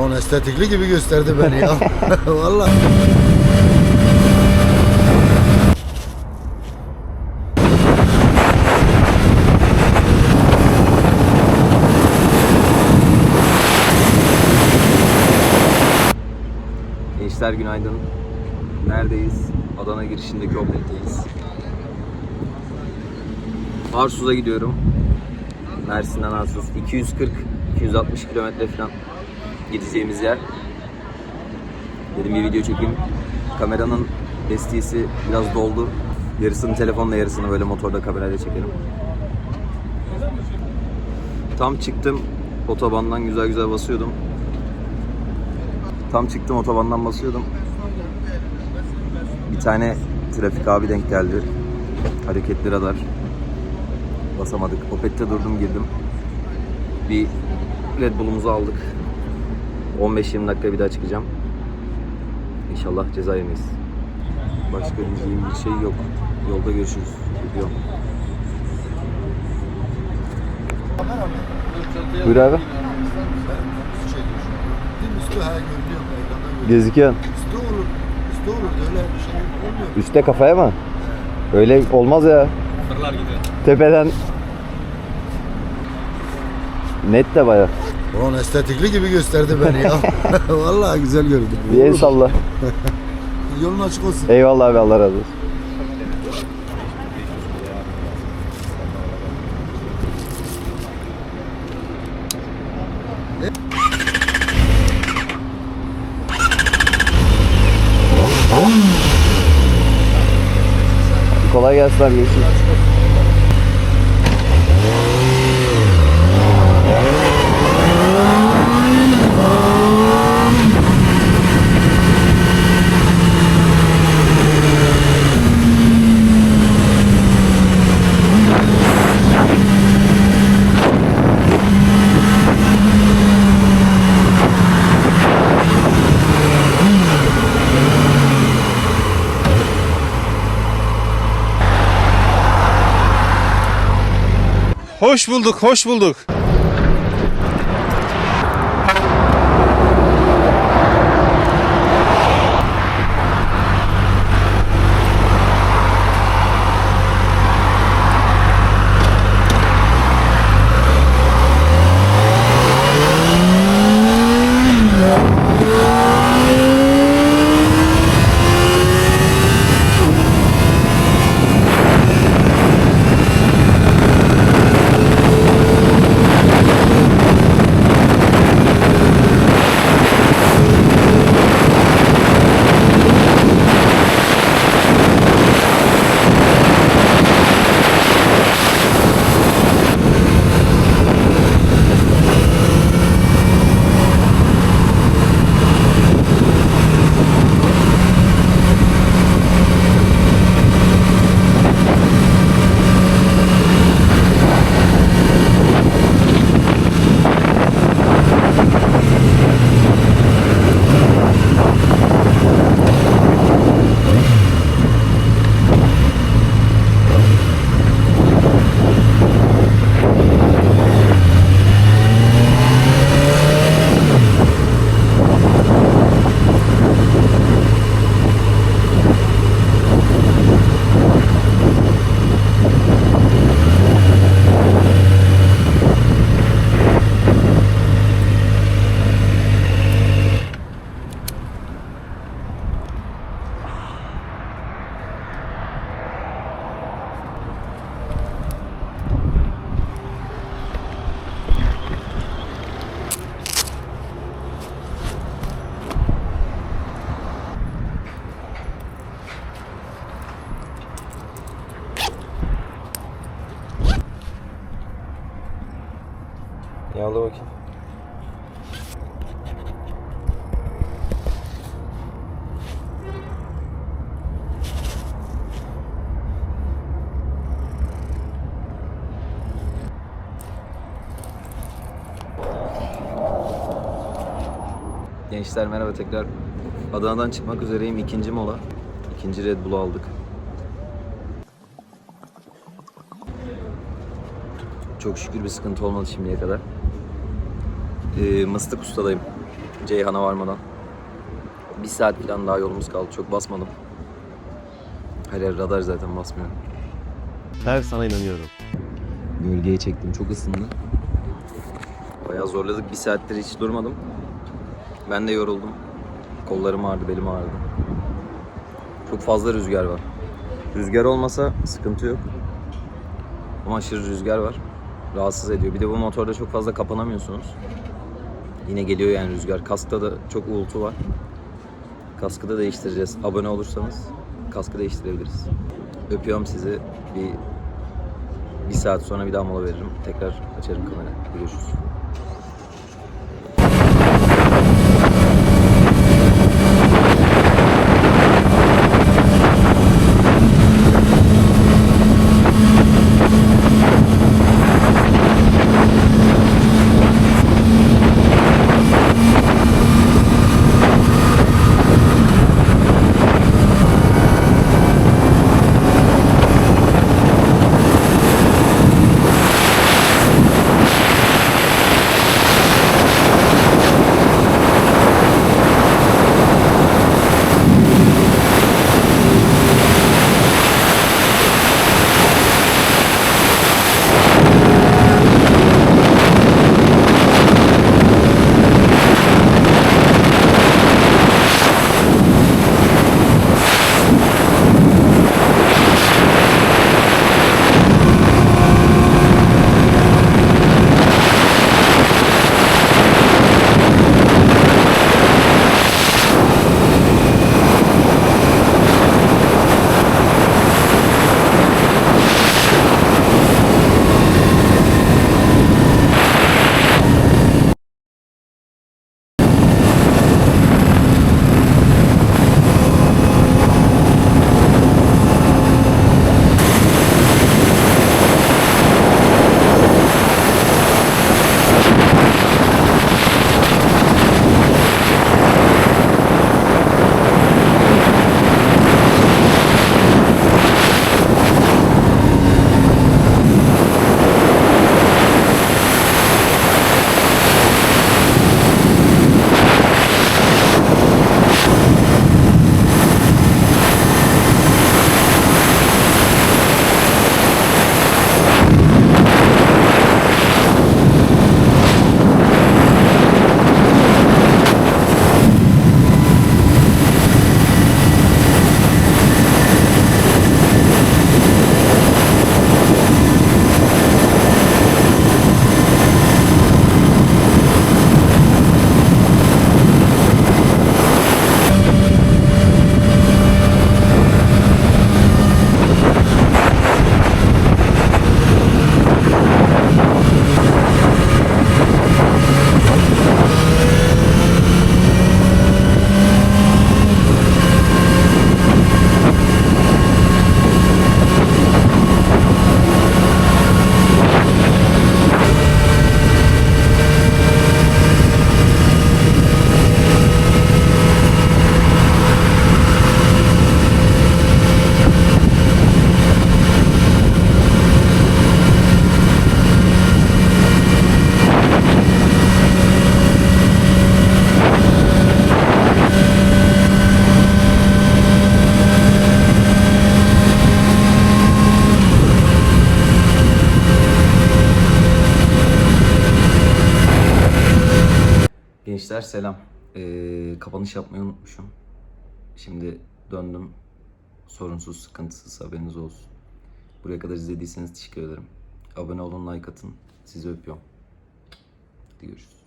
Ulan estetikli gibi gösterdi beni ya. Vallahi. Gençler günaydın. Neredeyiz? Adana girişindeki Opet'teyiz. Arsuz'a gidiyorum. Mersin'den Arsuz. 240-260 kilometre falan gideceğimiz yer. Dedim bir video çekeyim. Kameranın destisi biraz doldu. Yarısını telefonla yarısını böyle motorda kamerayla çekerim. Tam çıktım. Otobandan güzel güzel basıyordum. Tam çıktım otobandan basıyordum. Bir tane trafik abi denk geldi. Hareketli radar. Basamadık. Opet'te durdum girdim. Bir Red Bull'umuzu aldık. 15-20 dakika bir daha çıkacağım. İnşallah ceza yemeyiz. Başka diyeceğim bir şey yok. Yolda görüşürüz. Öpüyorum. Buyur abi. Gözüküyor. Üstü olur. Üstü olur. Öyle bir şey olmuyor. Üste kafaya mı? Öyle olmaz ya. Tepeden. Net de baya. Ulan estetikli gibi gösterdi beni ya. Vallahi güzel gördüm. Bir el salla. Yolun açık olsun. Eyvallah abi Allah razı olsun. Kolay gelsin abi geçin. Hoş bulduk, hoş bulduk. Yağla bakayım. Gençler merhaba tekrar. Adana'dan çıkmak üzereyim. ikinci mola. İkinci Red Bull'u aldık. Çok şükür bir sıkıntı olmadı şimdiye kadar. Ee, Mıstık Usta'dayım. Ceyhan'a varmadan. Bir saat falan daha yolumuz kaldı. Çok basmadım. Her yer radar zaten basmıyor. Ben sana inanıyorum. Gölgeye çektim. Çok ısındı. Bayağı zorladık. Bir saattir hiç durmadım. Ben de yoruldum. Kollarım ağrıdı, belim ağrıdı. Çok fazla rüzgar var. Rüzgar olmasa sıkıntı yok. Ama aşırı rüzgar var. Rahatsız ediyor. Bir de bu motorda çok fazla kapanamıyorsunuz. Yine geliyor yani rüzgar. Kaskta da çok uğultu var. Kaskı da değiştireceğiz. Abone olursanız kaskı değiştirebiliriz. Öpüyorum sizi. Bir bir saat sonra bir daha mola veririm. Tekrar açarım kamerayı. Görüşürüz. Gençler selam. Ee, kapanış yapmayı unutmuşum. Şimdi döndüm. Sorunsuz, sıkıntısız haberiniz olsun. Buraya kadar izlediyseniz teşekkür ederim. Abone olun, like atın. Sizi öpüyorum. Hadi görüşürüz.